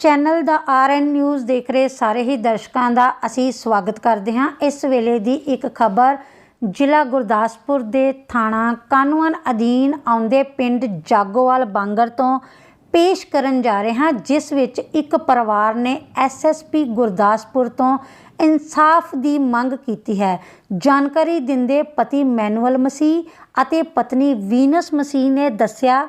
Channel ਦਾ RN news ਦੇਖ ਰਹੇ ਸਾਰੇ ਹੀ ਦਰਸ਼ਕਾਂ ਦਾ ਅਸੀਂ ਸਵਾਗਤ ਕਰਦੇ ਹਾਂ। ਇਸ ਵੇਲੇ ਦੀ ਇੱਕ ਖਬਰ, ਜ਼ਿਲ੍ਹਾ ਗੁਰਦਾਸਪੁਰ ਦੇ ਥਾਣਾ ਕਾਨੂੰਨ ਅਧੀਨ ਆਉਂਦੇ ਪਿੰਡ ਜਾਗੋਵਾਲ ਬਾਂਗਰ ਤੋਂ ਪੇਸ਼ ਕਰਨ ਜਾ ਰਹੇ ਹਾਂ, ਜਿਸ ਵਿੱਚ ਇੱਕ ਪਰਿਵਾਰ ਨੇ ਐਸਐਸਪੀ ਗੁਰਦਾਸਪੁਰ ਤੋਂ ਇਨਸਾਫ ਦੀ ਮੰਗ ਕੀਤੀ ਹੈ। ਜਾਣਕਾਰੀ ਦਿੰਦੇ ਪਤੀ ਮੈਨੂਅਲ ਮਸੀਹ ਅਤੇ ਪਤਨੀ ਵੀਨਸ ਮਸੀਹ ਨੇ ਦੱਸਿਆ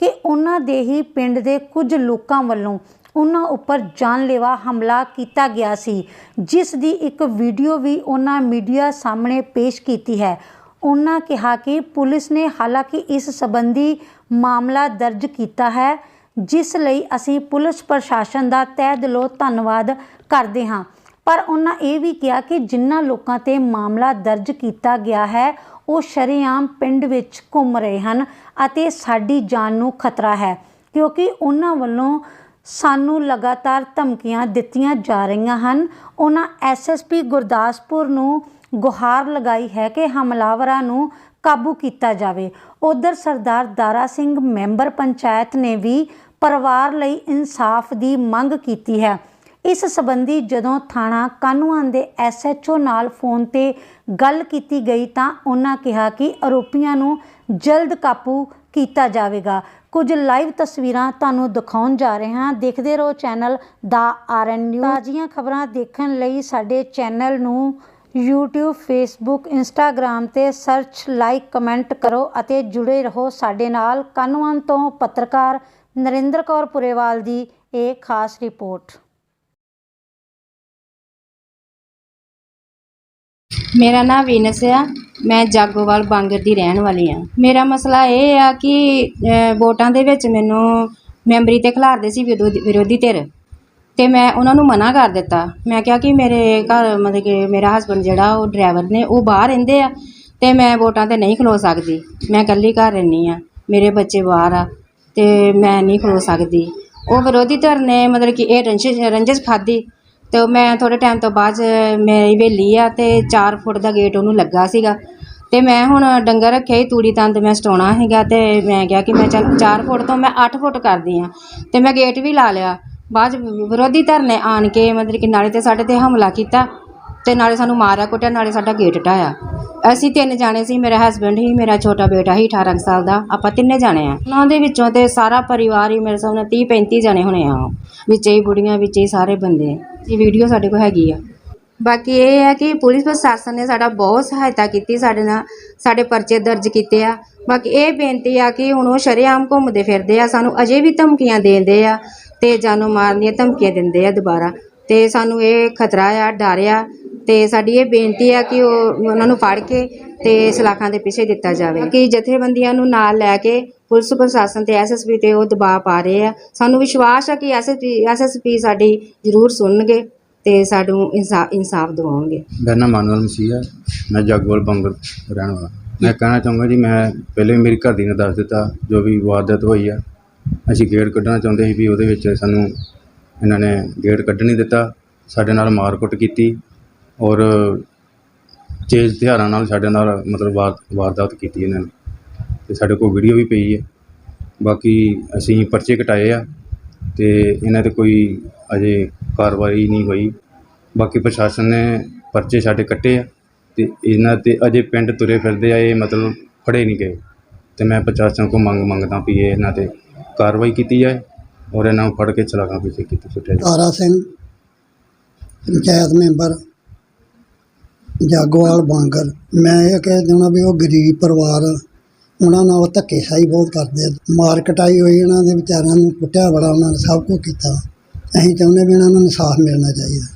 ਕਿ ਉਹਨਾਂ ਦੇ ਹੀ ਪਿੰਡ ਦੇ ਕੁਝ ਲੋਕਾਂ ਵੱਲੋਂ ਉਹਨਾਂ ਉੱਪਰ ਜਾਨਲੇਵਾ ਹਮਲਾ ਕੀਤਾ ਗਿਆ ਸੀ, ਜਿਸ ਦੀ ਇੱਕ ਵੀਡੀਓ ਵੀ ਉਹਨਾਂ ਮੀਡੀਆ ਸਾਹਮਣੇ ਪੇਸ਼ ਕੀਤੀ ਹੈ। ਉਹਨਾਂ ਕਿਹਾ ਕਿ ਪੁਲਿਸ ਨੇ ਹਾਲਾਂਕਿ ਇਸ ਸੰਬੰਧੀ ਮਾਮਲਾ ਦਰਜ ਕੀਤਾ ਹੈ, ਜਿਸ ਲਈ ਅਸੀਂ ਪੁਲਿਸ ਪ੍ਰਸ਼ਾਸਨ ਦਾ ਤਹਿ ਦਿਲੋਂ ਧੰਨਵਾਦ ਕਰਦੇ ਹਾਂ। ਪਰ ਉਹਨਾਂ ਇਹ ਵੀ ਕਿਹਾ ਕਿ ਜਿਨ੍ਹਾਂ ਲੋਕਾਂ ਤੇ ਮਾਮਲਾ ਦਰਜ ਕੀਤਾ ਗਿਆ ਹੈ, ਉਹ ਸ਼ਰੇਆਮ ਪਿੰਡ ਵਿੱਚ ਘੁੰਮ ਰਹੇ ਹਨ ਅਤੇ ਸਾਡੀ ਜਾਨ ਨੂੰ ਖਤਰਾ ਹੈ, ਕਿਉਂਕਿ ਉਹਨਾਂ ਵੱਲੋਂ ਸਾਨੂੰ ਲਗਾਤਾਰ ਧਮਕੀਆਂ ਦਿੱਤੀਆਂ ਜਾ ਰਹੀਆਂ ਹਨ। ਉਹਨਾਂ ਐਸਐਸਪੀ ਗੁਰਦਾਸਪੁਰ ਨੂੰ ਗੁਹਾਰ ਲਗਾਈ ਹੈ ਕਿ ਹਮਲਾਵਰਾਂ ਨੂੰ ਕਾਬੂ ਕੀਤਾ ਜਾਵੇ। ਉਧਰ ਸਰਦਾਰ ਦਾਰਾ ਸਿੰਘ ਮੈਂਬਰ ਪੰਚਾਇਤ ਨੇ ਵੀ ਪਰਿਵਾਰ ਲਈ ਇਨਸਾਫ ਦੀ ਮੰਗ ਕੀਤੀ ਹੈ। ਇਸ ਸੰਬੰਧੀ ਜਦੋਂ ਥਾਣਾ ਕਾਨੂੰਨ ਦੇ ਐਸਐਚਓ ਨਾਲ ਫੋਨ ਤੇ ਗੱਲ ਕੀਤੀ ਗਈ ਤਾਂ ਉਹਨਾਂ ਕਿਹਾ ਕਿ ਆਰੋਪੀਆਂ ਨੂੰ ਜਲਦ ਕਾਬੂ ਕੀਤਾ ਜਾਵੇਗਾ। ਕੁਝ ਲਾਈਵ ਤਸਵੀਰਾਂ ਤੁਹਾਨੂੰ ਦਿਖਾਉਣ ਜਾ ਰਹੇ ਹਾਂ। ਦੇਖਦੇ ਰਹੋ ਚੈਨਲ ਦਾ ਆਰਐਨ ਨਿਊਜ਼। ਤਾਜ਼ੀਆਂ ਖਬਰਾਂ ਦੇਖਣ ਲਈ ਸਾਡੇ ਚੈਨਲ ਨੂੰ YouTube, Facebook, Instagram ਤੇ ਸਰਚ ਲਾਈਕ ਕਮੈਂਟ ਕਰੋ ਅਤੇ ਜੁੜੇ ਰਹੋ ਸਾਡੇ ਨਾਲ। ਕਾਨੂੰਨ ਤੋਂ ਪੱਤਰਕਾਰ ਨਰਿੰਦਰ ਕੌਰ ਪੁਰੇਵਾਲ ਦੀ ਇਹ ਖਾਸ ਰਿਪੋਰਟ। ਮੇਰਾ ਨਾਂ ਵੀਨਸ ਆ, ਮੈਂ ਜਾਗੋਵਾਲ ਬਾਂਗਰ ਦੀ ਰਹਿਣ ਵਾਲੀ ਹਾਂ ਮੇਰਾ ਮਸਲਾ ਇਹ ਆ ਕਿ ਵੋਟਾਂ ਦੇ ਵਿੱਚ ਮੈਨੂੰ ਮੈਂਬਰੀ ਤੇ ਖਿਲਾਰਦੇ ਸੀ ਵਿਰੋਧੀ ਵਿਰੋਧੀ ਧਿਰ। ਤੇ ਮੈਂ ਉਹਨਾਂ ਨੂੰ ਮਨਾ ਕਰ ਦਿੱਤਾ। ਮੈਂ ਕਿਹਾ ਕਿ ਮੇਰੇ ਘਰ, ਮਤਲਬ ਕਿ ਮੇਰਾ ਹਸਬੰਡ ਜਿਹੜਾ ਉਹ ਡਰਾਈਵਰ ਨੇ, ਉਹ ਬਾਹਰ ਰਹਿੰਦੇ ਆ ਤੇ ਮੈਂ ਵੋਟਾਂ ਤੇ ਨਹੀਂ ਖਲੋ ਸਕਦੀ। ਮੈਂ ਇਕੱਲੀ ਘਰ ਰਹਿੰਦੀ ਆ। ਮੇਰੇ ਬੱਚੇ ਬਾਹਰ ਆ ਤੇ ਮੈਂ ਨਹੀਂ ਖਲੋ ਸਕਦੀ। ਉਹ ਵਿਰੋਧੀ ਧਿਰ ਨੇ ਮਤਲਬ ਕਿ ਇਹ ਰੰਜਿਸ਼ ਰੰਜਿਸ਼ ਖਾਦੀ ਅਤੇ ਉਹ ਮੈਂ ਥੋੜ੍ਹੇ ਟਾਈਮ ਤੋਂ ਬਾਅਦ 'ਚ ਮੇਰੀ ਹਵੇਲੀ ਆ ਅਤੇ ਚਾਰ ਫੁੱਟ ਦਾ ਗੇਟ ਉਹਨੂੰ ਲੱਗਾ ਸੀਗਾ। ਅਤੇ ਮੈਂ ਹੁਣ ਡੰਗਰ ਰੱਖਿਆ ਸੀ ਤੂੜੀ ਤੰਦ ਮੈਂ ਸਟਾਉਣਾ ਸੀਗਾ ਅਤੇ ਮੈਂ ਕਿਹਾ ਕਿ ਮੈਂ ਚੱਲ ਚਾਰ ਫੁੱਟ ਤੋਂ ਮੈਂ ਅੱਠ ਫੁੱਟ ਕਰਦੀ ਹਾਂ। ਅਤੇ ਮੈਂ ਗੇਟ ਵੀ ਲਾ ਲਿਆ। ਬਾਅਦ 'ਚ ਵਿਰੋਧੀ ਧਿਰ ਨੇ ਆਣ ਕੇ ਮਤਲਬ ਕਿ ਨਾਲੇ ਤਾਂ ਸਾਡੇ ਤੇ ਹਮਲਾ ਕੀਤਾ ਅਤੇ ਨਾਲੇ ਸਾਨੂੰ ਮਾਰਿਆ ਕੁੱਟਿਆ, ਨਾਲੇ ਸਾਡਾ ਗੇਟ ਢਾਇਆ ਅਸੀਂ ਤਿੰਨ ਜਾਣੇ ਸੀ, ਮੇਰਾ ਹਸਬੈਂਡ ਹੀ, ਮੇਰਾ ਛੋਟਾ ਬੇਟਾ ਸੀ 18 ਕੁ ਸਾਲ ਦਾ। ਆਪਾਂ ਤਿੰਨੇ ਜਾਣੇ ਆ। ਉਹਨਾਂ ਦੇ ਵਿੱਚੋਂ ਤੇ ਸਾਰਾ ਪਰਿਵਾਰ ਹੀ ਮੇਰੇ ਸਾਹਮਣੇ 30 35 ਜਾਣੇ ਹੋਣੇ ਆ। ਵਿੱਚ ਹੀ ਬੁੜੀਆਂ, ਵਿੱਚ ਹੀ ਸਾਰੇ ਬੰਦੇ ਇਹ ਵੀਡੀਓ ਸਾਡੇ ਕੋਲ ਹੈਗੀ ਆ। ਬਾਕੀ ਇਹ ਹੈ ਕਿ ਪੁਲਿਸ ਪ੍ਰਸ਼ਾਸਨ ਨੇ ਸਾਡਾ ਬਹੁਤ ਸਹਾਇਤਾ ਕੀਤੀ ਸਾਡੇ ਨਾਲ, ਸਾਡੇ ਪਰਚੇ ਦਰਜ ਕੀਤੇ ਆ। ਬਾਕੀ ਇਹ ਬੇਨਤੀ ਆ ਕਿ ਹੁਣ ਉਹ ਸ਼ਰੇਆਮ ਘੁੰਮਦੇ ਫਿਰਦੇ ਆ, ਸਾਨੂੰ ਅਜੇ ਵੀ ਧਮਕੀਆਂ ਦੇਂਦੇ ਆ ਤੇ ਜਾਨੋਂ ਮਾਰਨ ਦੀਆਂ ਧਮਕੀਆਂ ਦਿੰਦੇ ਆ ਦੁਬਾਰਾ। ਤੇ ਸਾਨੂੰ ਇਹ ਖਤਰਾ ਆ, ਡਰ ਆ ਤੇ ਸਾਡੀ ਇਹ ਬੇਨਤੀ ਆ ਕਿ ਉਹ ਉਹਨਾਂ ਨੂੰ ਫੜ ਕੇ ਤੇ ਸਲਾਖਾਂ ਦੇ ਪਿੱਛੇ ਦਿੱਤਾ ਜਾਵੇ ਕਿ ਜਥੇਬੰਦੀਆਂ ਨੂੰ ਨਾਲ ਲੈ ਕੇ ਪੁਲਿਸ ਪ੍ਰਸ਼ਾਸਨ ਤੇ ਐਸਐਸਪੀ ਤੇ ਉਹ ਦਬਾਅ ਪਾ ਰਹੇ ਆ। ਸਾਨੂੰ ਵਿਸ਼ਵਾਸ ਆ ਕਿ ਐਸਐਸਪੀ ਐਸਐਸਪੀ ਸਾਡੀ ਜ਼ਰੂਰ ਸੁਣਨਗੇ ਤੇ ਸਾਨੂੰ ਇਨਸਾ- ਇਨਸਾਫ ਦਿਵਾਉਣਗੇ। ਮੇਰਾ ਨਾਮ ਮਾਨਵਲ ਮਸੀਹ ਹੈ ਮੈਂ ਜਗਵਾਲ ਬੰਗਲ ਰਹਿਣ ਵਾਲਾ। ਮੈਂ ਕਹਿਣਾ ਚਾਹੂੰਗਾ ਜੀ, ਮੈਂ ਪਹਿਲੇ ਮੇਰੀ ਘਰ ਦੀ ਨੇ ਦੱਸ ਦਿੱਤਾ, ਜੋ ਵੀ ਵਾਰਦਾਤ ਹੋਈ ਆ, ਅਸੀਂ ਗੇਟ ਕੱਢਣਾ ਚਾਹੁੰਦੇ ਸੀ ਵੀ ਉਹਦੇ ਵਿੱਚ ਸਾਨੂੰ ਇਹਨਾਂ ਨੇ ਗੇਟ ਕੱਢਣ ਨਹੀਂ ਦਿੱਤਾ। ਸਾਡੇ ਨਾਲ ਮਾਰਕੁੱਟ ਕੀਤੀ। ਔਰ ਤੇਜ਼ ਹਥਿਆਰਾਂ ਨਾਲ ਸਾਡੇ ਨਾਲ ਮਤਲਬ ਵਾਰ, ਵਾਰਦਾਤ ਕੀਤੀ ਇਹਨਾਂ ਨੇ, ਤੇ ਸਾਡੇ ਕੋਲ ਵੀਡੀਓ ਵੀ ਪਈ ਹੈ। ਬਾਕੀ ਅਸੀਂ ਪਰਚੇ ਕਟਾਏ ਆ ਤੇ ਇਹਨਾਂ ਤੇ ਕੋਈ ਅਜੇ ਕਾਰਵਾਈ ਨਹੀਂ ਹੋਈ। ਬਾਕੀ ਪ੍ਰਸ਼ਾਸਨ ਨੇ ਪਰਚੇ ਸਾਡੇ ਕੱਟੇ ਆ ਤੇ ਇਹਨਾਂ ਤੇ ਅਜੇ ਪਿੰਡ ਤੁਰੇ ਫਿਰਦੇ ਆ, ਇਹ ਮਤਲਬ ਫੜੇ ਨਹੀਂ ਗਏ। ਤੇ ਮੈਂ ਪ੍ਰਸ਼ਾਸਨ ਕੋ ਮੰਗ ਮੰਗਦਾ ਵੀ ਇਹ ਇਹਨਾਂ ਤੇ ਕਾਰਵਾਈ ਕੀਤੀ ਜਾਏ ਔਰ ਇਹਨਾਂ ਨੂੰ ਫੜ ਕੇ ਚਲਾਕਾਂ ਪਿੱਛੇ ਕੀਤੀ ਸੁੱਟਿਆ ਜਾਏ ਤਾਰਾ ਸਿੰਘ, ਪੰਚਾਇਤ ਮੈਂਬਰ। ਜਾਗੋਵਾਲ ਬਾਂਗਰ। ਮੈਂ ਇਹ ਕਹਿ ਦੇਣਾ ਵੀ ਉਹ ਗਰੀਬ ਪਰਿਵਾਰ ਉਹਨਾਂ ਨਾਲ ਉਹ ਧੱਕੇਸ਼ਾਹੀ ਬਹੁਤ ਕਰਦੇ ਆ। ਮਾਰ ਕਟਾਈ ਹੋਈ, ਇਹਨਾਂ ਦੇ ਵਿਚਾਰਿਆਂ ਨੂੰ ਕੁੱਟਿਆ ਬੜਾ, ਉਹਨਾਂ ਨੇ ਸਭ ਕੁਝ ਕੀਤਾ। ਅਸੀਂ ਚਾਹੁੰਦੇ ਵੀ ਇਹਨਾਂ ਨੂੰ ਇਨਸਾਫ ਮਿਲਣਾ ਚਾਹੀਦਾ।